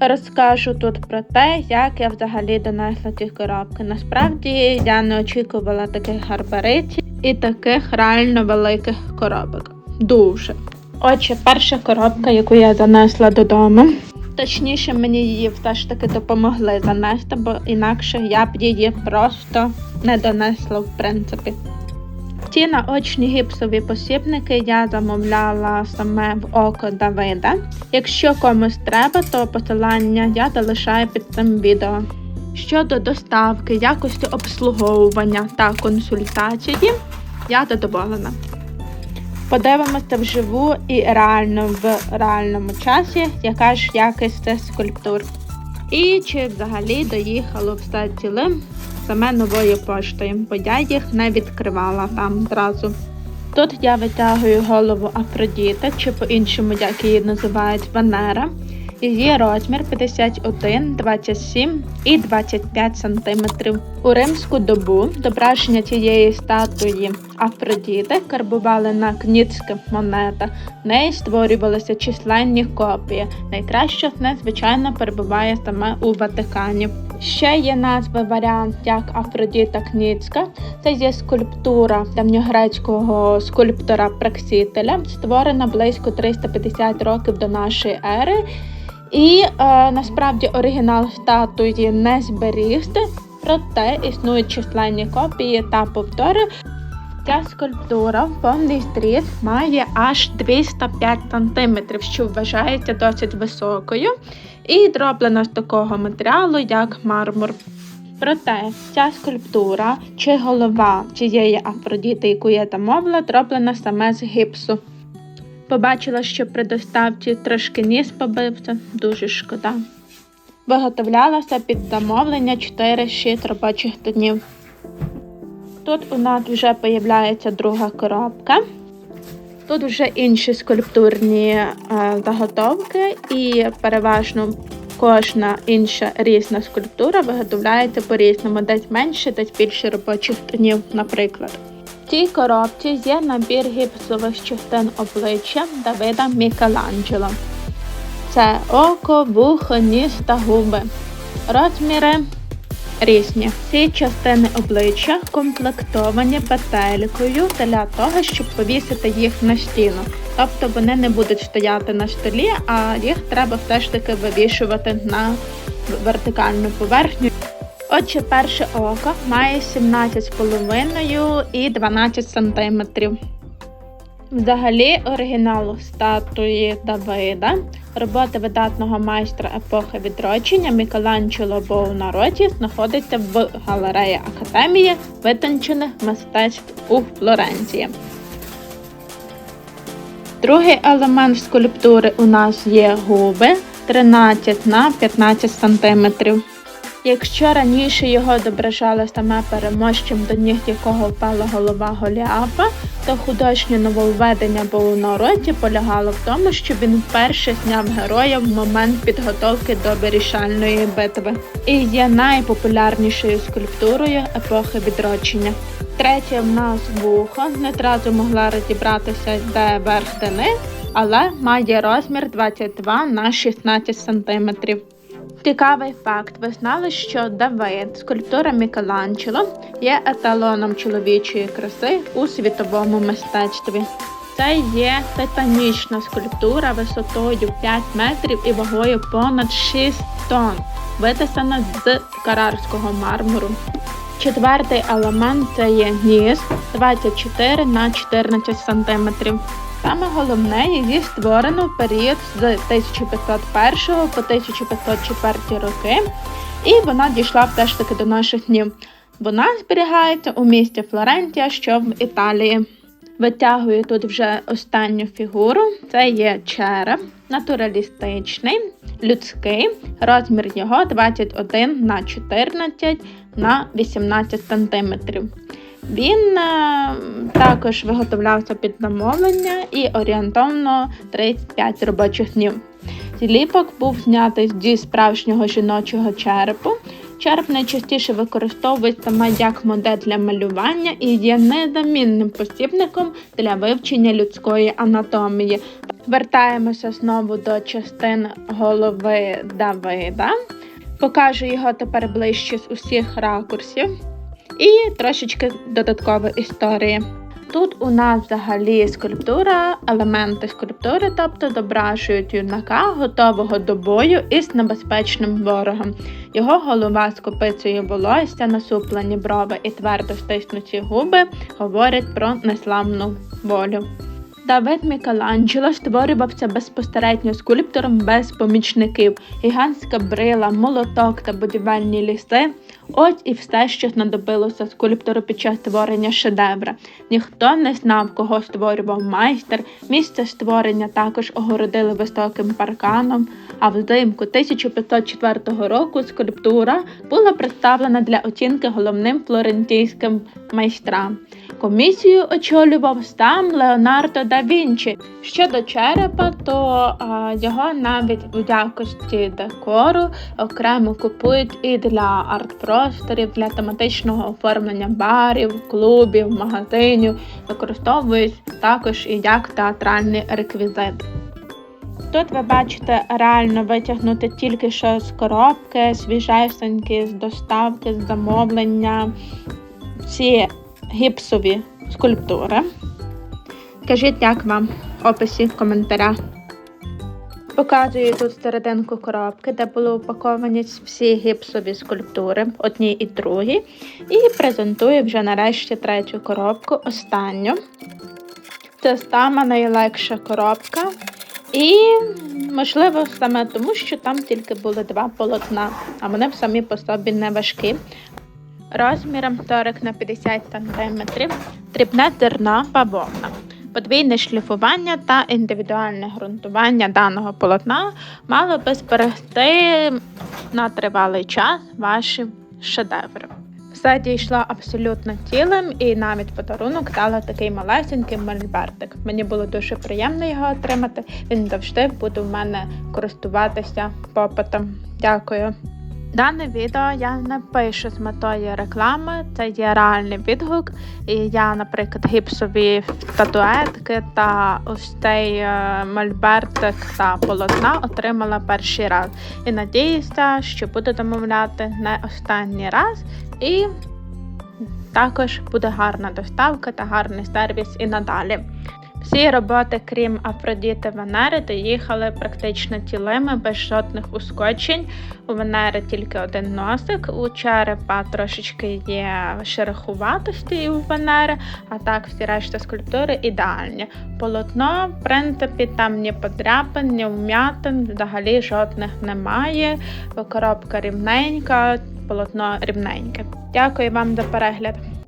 Розкажу тут про те, як я взагалі донесла ці коробки. Насправді я не очікувала таких гарбаритів і таких реально великих коробок. Дуже. Отже, перша коробка, яку я занесла додому. Точніше, мені її все ж таки допомогли занести, бо інакше я б її просто не донесла в принципі. Ці наочні гіпсові посібники я замовляла саме в око Давида. Якщо комусь треба, то посилання я залишаю під цим відео. Щодо доставки, якості обслуговування та консультації, я задоволена. Подивимося вживу і реально в реальному часі, яка ж якість скульптур. І чи взагалі доїхало все цілим саме новою поштою, бо я їх не відкривала там зразу. Тут я витягую голову Афродіти, чи по-іншому, як її називають Венера. Її розмір 51, 27 і 25 см. У римську добу зображення цієї статуї Афродіти карбували на кнітських монетах. В неї створювалися численні копії. Найкраще з них, звичайно, перебуває саме у Ватикані. Ще є назви варіант як Афродіта Кніцька. Це є скульптура давньогрецького скульптора Праксителя, створена близько 350 років до нашої ери. І е, насправді оригінал статуї не зберігся, проте існують численні копії та повтори. Ця скульптура в повний зріст має аж 205 см, що вважається досить високою, і зроблена з такого матеріалу, як мармур. Проте ця скульптура чи голова цієї Афродіти, яку я замовила, зроблена саме з гіпсу. Побачила, що при доставці трошки ніс побився, дуже шкода. Виготовлялася під замовлення 4-6 робочих днів. Тут у нас вже появляється друга коробка. Тут вже інші скульптурні е, заготовки, і переважно кожна інша різна скульптура виготовляється по-різному, десь менше, десь більше робочих днів, наприклад. Цій коробці є набір гіпсових частин обличчя Давида Мікеланджело. Це око, вухо, ніс та губи. Розміри різні. Ці частини обличчя комплектовані петелькою для того, щоб повісити їх на стіну. Тобто вони не будуть стояти на столі, а їх треба все ж таки вивішувати на вертикальну поверхню. Отже, перше око має 17,5 і 12 см. Взагалі, оригінал статуї Давида, роботи видатного майстра епохи відродження Мікеланджело Боунароті знаходиться в галереї Академії витончених мистецтв у Флоренції. Другий елемент скульптури у нас є губи 13 на 15 см. Якщо раніше його зображали саме переможцем, до ніг якого впала голова Голіафа, то художнє нововведення народі полягало в тому, що він вперше зняв героя в момент підготовки до вирішальної битви і є найпопулярнішою скульптурою епохи відродження. Третє в нас вухо, не одразу могла розібратися, де верх де низ, але має розмір 22 на 16 см. Цікавий факт. Ви знали, що Давид, скульптура Мікеланджело, є еталоном чоловічої краси у світовому мистецтві. Це є титанічна скульптура висотою 5 метрів і вагою понад 6 тонн, витисана з карарського мармуру. Четвертий елемент це є ніс 24 на 14 см. Саме головне її створено в період з 1501 по 1504 роки, і вона дійшла все ж таки до наших днів. Вона зберігається у місті Флорентія, що в Італії. Витягую тут вже останню фігуру. Це є череп, натуралістичний, людський, розмір його 21 на 14 на 18 см. Він е, також виготовлявся під замовлення і орієнтовно 35 робочих днів. Зліпок був знятий зі справжнього жіночого черепу, Череп найчастіше використовується як модель для малювання і є незамінним посібником для вивчення людської анатомії. Вертаємося знову до частин голови Давида. Покажу його тепер ближче з усіх ракурсів. І трошечки додаткової історії. Тут у нас взагалі скульптура, елементи скульптури, тобто зображують юнака, готового до бою із небезпечним ворогом. Його голова з копицею волосся, насуплені брови і твердо стиснуті губи говорять про неславну волю. Давид Мікеланджело створювався безпосередньо скульптором без помічників, гігантська брила, молоток та будівельні ліси. Ось і все, що знадобилося скульптору під час створення шедевра. Ніхто не знав, кого створював майстер. Місце створення також огородили високим парканом. А взимку 1504 року скульптура була представлена для оцінки головним флорентійським майстрам. Комісію очолював сам Леонардо да Вінчі. Щодо черепа, то а, його навіть у якості декору окремо купують і для арт-просторів, для тематичного оформлення барів, клубів, магазинів, використовують також і як театральний реквізит. Тут ви бачите реально витягнути тільки що з коробки, свіжесенькі, з доставки, з замовлення, всі гіпсові скульптури. Кажіть, як вам в описі в коментарях. Показую тут серединку коробки, де були упаковані всі гіпсові скульптури, одні і другі. І презентую вже нарешті третю коробку, останню. Це сама найлегша коробка. І, можливо, саме тому, що там тільки були два полотна, а вони самі по собі не важкі. Розміром 40 на 50 см, дрібне зерна бавовна. Подвійне шліфування та індивідуальне ґрунтування даного полотна мало би зберегти на тривалий час ваші шедеври. Все дійшло абсолютно цілим, і навіть подарунок дала такий малесенький мольбертик. Мені було дуже приємно його отримати. Він завжди буде в мене користуватися попитом. Дякую. Дане відео я не пишу з метою реклами, це є реальний відгук. І я, наприклад, гіпсові статуетки та ось цей е, мольбертик та полотна отримала перший раз. І надіюся, що буду домовляти не останній раз. І також буде гарна доставка та гарний сервіс і надалі. Всі роботи, крім Афродіти Венери, доїхали практично цілими, без жодних ускочень. У Венери тільки один носик, у черепа трошечки є шерохуватості і у Венери, а так всі решта скульптури ідеальні. Полотно, в принципі, там ні подряпин, ні вм'ятин, взагалі жодних немає. Коробка рівненька, полотно рівненьке. Дякую вам за перегляд.